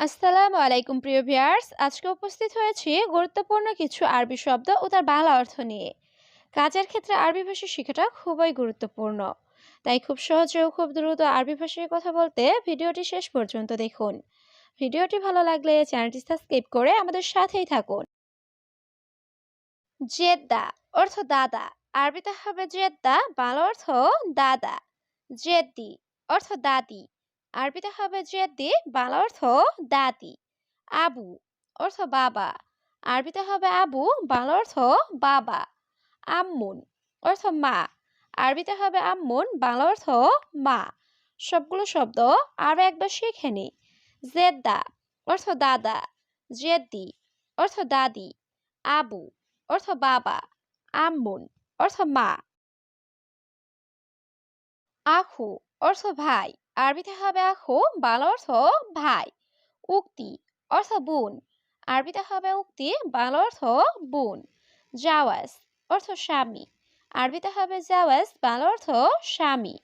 আসসালামু আলাইকুম, প্রিয় ভিয়ার্স আজকে উপস্থিত হয়েছি গুরুত্বপূর্ণ কিছু আরবি শব্দ ও তার বাংলা অর্থ নিয়ে। কাজের ক্ষেত্রে আরবি ভাষা শেখাটা খুবই গুরুত্বপূর্ণ। তাই খুব সহজে ও খুব দ্রুত আরবি ভাষায় কথা বলতে ভিডিওটি শেষ পর্যন্ত দেখুন। ভিডিওটি ভালো লাগলে চ্যানেলটি সাবস্ক্রাইব করে আমাদের সাথেই থাকুন। জেদ্দা অর্থ দাদা। আরবিতে হবে জেদ্দা, বাংলা অর্থ দাদা। জেদ্দি অর্থ দাদি। আরবিতে হবে জেদ্দি বাংলা অর্থ দাদি। আবু অর্থ বাবা। আরবিতে হবে আবু, বাংলা অর্থ বাবা। আম্মুন অর্থ মা। আরবিতে হবে আম্মুন, বাংলা অর্থ মা। সবগুলো শব্দ আরও একবার শিখে নি। জেদ্দা অর্থ দাদা। জেদ্দি অর্থ দাদি। আবু অর্থ বাবা। আম্মুন অর্থ মা। আখু অর্থ ভাই। আরবিতে হবে আখু, বাল অর্থ ভাই। উক্তি, অর্থ বোন। আরবিতে হবে উক্তি, বাংলা অর্থ বোন। জাওয়াজ, অর্থ স্বামী। আরবিতে হবে জাওয়াজ, বাল অর্থ স্বামী।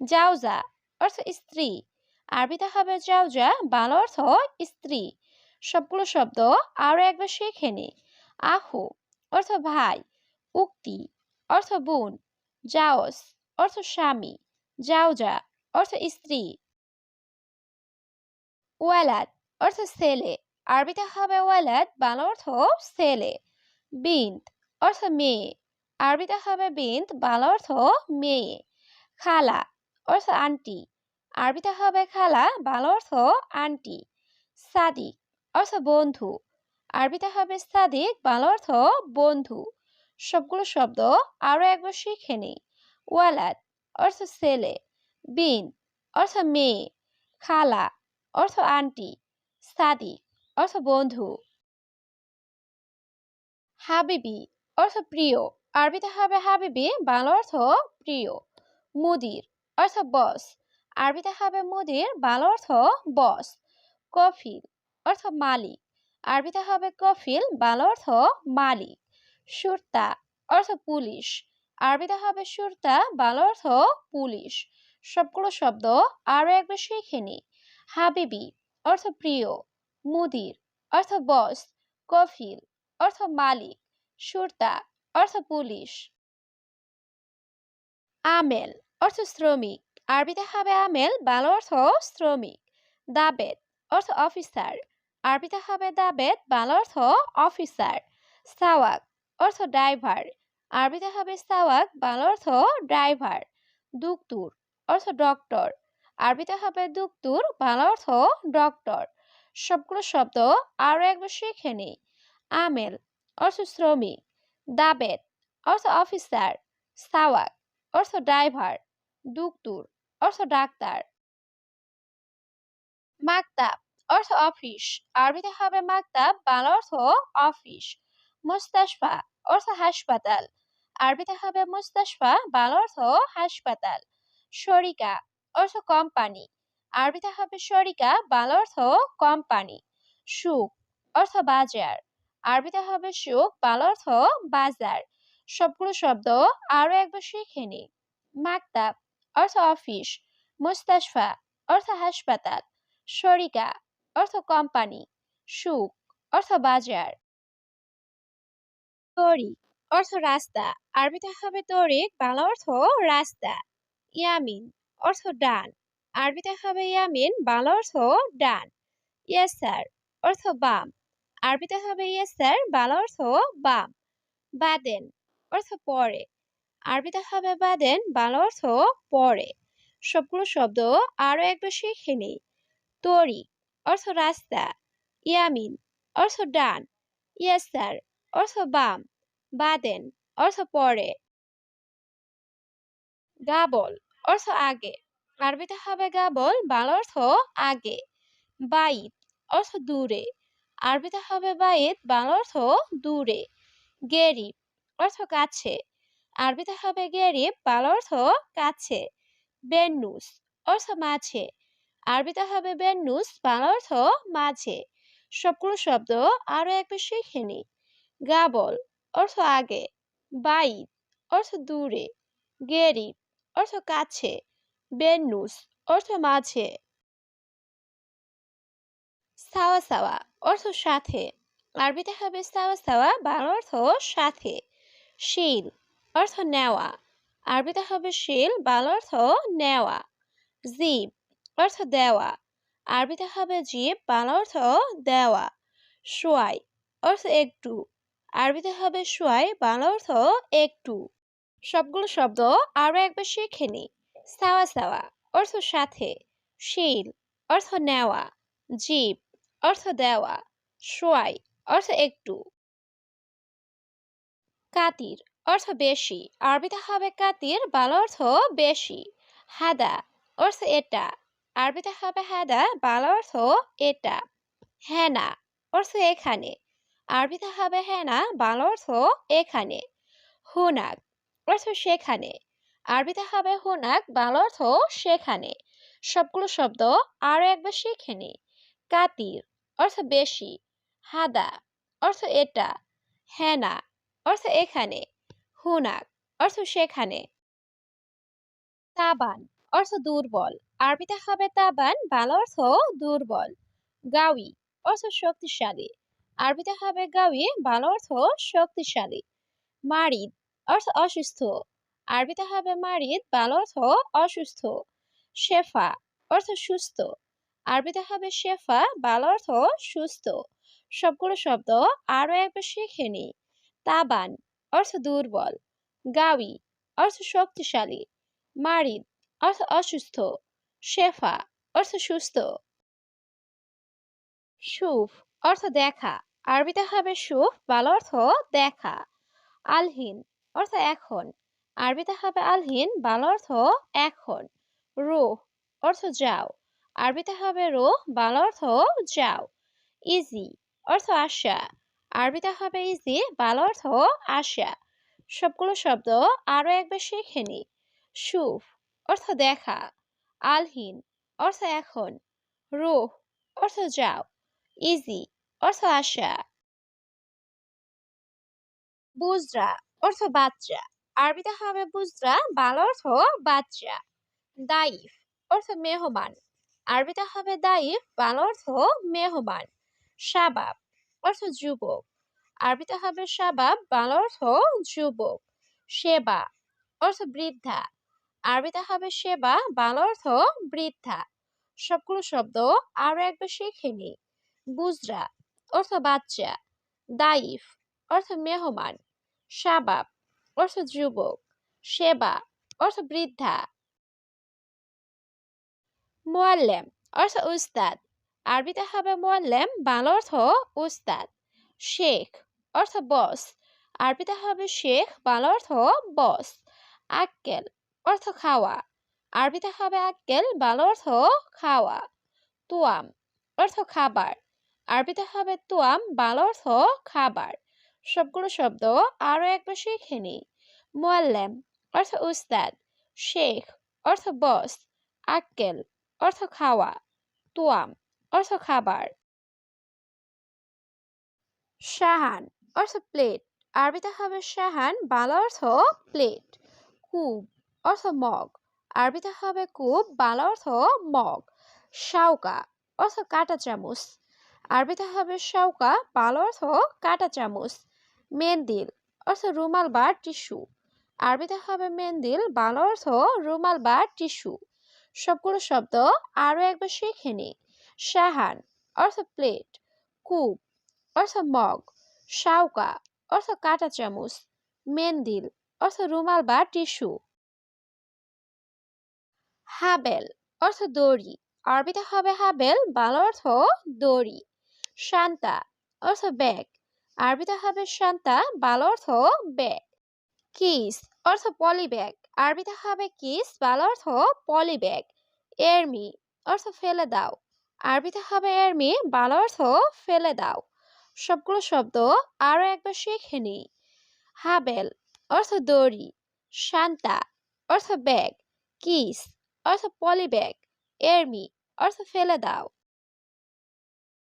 জাউজা অর্থ স্ত্রী। আরবিতে হবে জাউজা বাল অর্থ স্ত্রী। সবগুলো শব্দ আরও একবার শিখে নি। আহু অর্থ ভাই। উক্তি, অর্থ বোন। জাওস অর্থ স্বামী। জাউজা অর্থ স্ত্রী। ওয়ালাদ, অর্থ ছেলে। আরবিতে হবে ওয়ালাদ, বাংলা অর্থ ছেলে। বিন্ত অর্থ মেয়ে। আরবিতে হবে বিন্ত বাংলা অর্থ মেয়ে। খালা, অর্থ আন্টি। আরবিতে হবে খালা, বাংলা অর্থ আন্টি। সাদিক, অর্থ বন্ধু। আরবিতে হবে সাদিক, বাংলা অর্থ বন্ধু। সবগুলো শব্দ আরও একবার শিখে নিই। ওয়ালাদ, অর্থ ছেলে। বিন, অর্থ মেয়ে, খালা, অর্থ আন্টি সাদিক অর্থ বন্ধু। হাবিবি, অর্থ প্রিয়, আরবিতে হবে হাবিবি, বাংলা অর্থ প্রিয়। মুদির, অর্থ বস, আরবিতে হবে মুদির, বাংলা অর্থ বস। কফিল, অর্থ মালিক, আরবিতে হবে কফিল, বাংলা অর্থ মালিক। সুরতা, অর্থ পুলিশ, আরবিতে হবে সুরতা, বাংলা অর্থ পুলিশ। সবগুলো শব্দ আরও একবার শিখে নি হাবিবি অর্থ প্রিয়, মুদির অর্থ বস কফিল অর্থ মালিক, সুরতা অর্থ পুলিশ। আমেল অর্থ শ্রমিক, আরবিতে হবে আমেল, বাংলা অর্থ শ্রমিক। দাবেদ অর্থ অফিসার, আরবিতে হবে দাবেদ, বাংলা অর্থ অফিসার। সাওয়াক অর্থ ড্রাইভার, আরবিতে হবে সাওয়াক, বাংলা অর্থ ড্রাইভার। দুকতুর অর্থ ডক্টর আরবিতে হবে দুক্তুর, বাংলা অর্থ ডক্টর সবগুলো শব্দ আরও একবার শিখে নিই। আমেল, অর্থ শ্রমিক। দাবেদ, অর্থ অফিসার সাওয়াক, অর্থ ড্রাইভার দুকতুর, অর্থ ডাক্তার। মাকতাব, অর্থ অফিস আরবিতে হবে মাকতাব, বাংলা অর্থ অফিস মুস্তাশফা, অর্থ হাসপাতাল। আরবিতে হবে মুস্তাশফা, বাংলা অর্থ হাসপাতাল। শরিকা অর্থ কোম্পানি আরবিতে হবে শরিকা বাংলা অর্থ কোম্পানি সুখ অর্থ বাজার, আরবিতে হবে সুখ, বাংলা অর্থ বাজার। সবগুলো শব্দ আরও একবার শিখে নি মাকতাব অর্থ অফিস মুস্তাশফা অর্থ হাসপাতাল শরিকা অর্থ কোম্পানি সুখ অর্থ বাজার। তরিক অর্থ রাস্তা, আরবিতে হবে তরিক, বাংলা অর্থ রাস্তা। ইয়ামিন অর্থ ডান। আরবিতে হবে ইয়ামিন, বাংলা অর্থ ডান। ইয়েসার অর্থ বাম। আরবিতে হবে ইয়েসার বাংলা অর্থ বাম। বাদেন, অর্থ পরে। আরবিতে হবে বাদেন, বাংলা অর্থ পরে। সবগুলো শব্দ আরও একবার শিখে নিই। তরিক অর্থ রাস্তা। ইয়ামিন, অর্থ ডান। ইয়েসার অর্থ বাম। বাদেন, অর্থ পরে। গাবল অর্থ আগে। আরবিতে হবে গাবল বাংলা অর্থ আগে। বাইত, অর্থ দূরে। আরবিতে হবে বাইত, বাংলা অর্থ দূরে। গেরিব, অর্থ কাছে। আরবিতে হবে গেরিব, বাংলা অর্থ কাছে। বেন্নুস, অর্থ মাঝে। আরবিতে হবে বেন্নুস, বাংলা অর্থ মাঝে। সবগুলো শব্দ আরও একবার শিখে নি। গাবল অর্থ আগে। বাইত, অর্থ দূরে। গেরিব অর্থ কাছে বেন্নুস অর্থ মাঝে। সাওয়া সাওয়া, অর্থ সাথে। আরবিতে হবে সাওয়া সাওয়া, বাংলা অর্থ সাথে। শিল, অর্থ নেওয়া। আরবিতে হবে শিল, বাংলা অর্থ নেওয়া। জীব, অর্থ দেওয়া। আরবিতে হবে জীব, বাংলা অর্থ দেওয়া। সোয়াই অর্থ একটু। আরবিতে হবে সোয়াই বাংলা অর্থ একটু। সবগুলো শব্দ আরও একবার শিখে নি সাওয়া সাওয়া, অর্থ সাথে। শিল, অর্থ নেওয়া। জীব, অর্থ দেওয়া। সোয়াই অর্থ একটু। কাতির, অর্থ বেশি। আরবিতে হবে কাতির, বাল অর্থ বেশি। হাদা, অর্থ এটা। আরবিতে হবে হাদা, বাল অর্থ এটা। হেনা, অর্থ এখানে। আরবিতে হবে হেনা, বাল অর্থ এখানে। হুনাক অর্থ সেখানে। আরবিতে হবে হুনাক, বাংলা অর্থ সেখানে। সবগুলো শব্দ আরও একবার শিখে নি। কাতির, অর্থ বেশি। হাদা, অর্থ এটা। হেনা, অর্থ এখানে। হুনাক, অর্থ সেখানে। তাবান, অর্থ দুর্বল। আরবিতে হবে তাবান, বাংলা অর্থ দুর্বল। গাউই অর্থ শক্তিশালী। আরবিতে হবে গাউই বাংলা অর্থ শক্তিশালী। মারিদ অর্থ অসুস্থ। আরবিতে হবে মারিদ বাংলা অর্থ অসুস্থ। শেফা, অর্থ সুস্থ। আরবিতে হবে শেফা, বাংলা অর্থ সুস্থ। সবগুলো শব্দ আরও একবার শিখে নি। তাবান, অর্থ দুর্বল। গাউই অর্থ শক্তিশালী। মারিদ, অর্থ অসুস্থ। শেফা, অর্থ সুস্থ। সুফ, অর্থ দেখা। আরবিতে হবে সুফ, বাংলা অর্থ দেখা। আলহিন অর্থ এখন। আরবিতে হবে আলহিন, বাল অর্থ এখন। রুহ, অর্থ যাও। আরবিতে হবে রুহ, বাল অর্থ যাও। ইজি, অর্থ আশা। আরবিতে হবে ইজি, বাংলা অর্থ আশা। সবগুলো শব্দ আরও একবার শিখে নি। সুফ, অর্থ দেখা। আলহিন, অর্থ এখন। রুহ, অর্থ যাও। ইজি, অর্থ আশা। বুজরা অর্থ বাচ্চা। আরবিতে হবে বুজরা, বাংলা অর্থ বাচ্চা। দাইফ অর্থ মেহমান। আরবিতে হবে দাইফ বাংলা অর্থ মেহমান। শাবাব অর্থ যুবক। আরবিতে হবে শাবাব, বাংলা অর্থ যুবক। সেবা অর্থ বৃদ্ধা। আরবিতে হবে সেবা, বাল অর্থ বৃদ্ধা। সবগুলো শব্দ আরও একবার শিখে নি বুজরা অর্থ বাচ্চা। দাইফ অর্থ মেহমান। শাবাব অর্থ যুবক, সেবা, অর্থ বৃদ্ধা। মোয়াল্লেম, অর্থ উস্তাদ। আরবিতে হবে মোয়াল্লেম, বাংলা অর্থ উস্তাদ। শেখ, অর্থ বস। আরবিতে হবে শেখ, বাংলা অর্থ বস। আক্কেল, অর্থ খাওয়া। আরবিতে হবে আক্কেল, বাংলা অর্থ খাওয়া। তুয়াম, অর্থ খাবার। আরবিতে হবে তুয়াম, বাংলা অর্থ খাবার। সবগুলো শব্দ আরও একবার শিখে নি মোয়াল্লেম অর্থ উস্তাদ, শেখ অর্থ বস, আক্কেল অর্থ খাওয়া, তুয়াম অর্থ খাবার। শাহান অর্থ প্লেট, আরবিতে হবে শাহান, বাংলা অর্থ প্লেট। কুব অর্থ মগ, আরবিতে হবে কুব, বাংলা অর্থ মগ। শাউকা অর্থ কাটা চামচ, আরবিতে হবে শাউকা বাংলা অর্থ কাটা চামচ। মেন্দিল, অর্থ রুমাল বা টিস্যু। আরবিতে হবে মেন্দিল, বাংলা অর্থ রুমাল বা টিস্যু। সবগুলো শব্দ আরও একবার শিখে নি। শাহান, অর্থ প্লেট। কুব অর্থ মগ। শাউকা অর্থ কাটা চামচ। মেন্দিল, অর্থ রুমাল বা টিস্যু। হাবেল, অর্থ দড়ি। আরবিতে হবে হাবেল, বাংলা অর্থ দড়ি। শান্তা, অর্থ ব্যাগ। আরবিতে হবে শান্তা, বাংলা অর্থ ব্যাগ কিস অর্থ পলি ব্যাগ আরবিতে হবে কিস বাংলা অর্থ পলি ব্যাগ এরমি, অর্থ ফেলে দাও। আরবিতে হবে এরমি, বাংলা অর্থ ফেলে দাও। সবগুলো শব্দ আরও একবার শিখে নি হাবেল, অর্থ দড়ি। শান্তা, অর্থ ব্যাগ কিস অর্থ পলি ব্যাগ এরমি, অর্থ ফেলে দাও।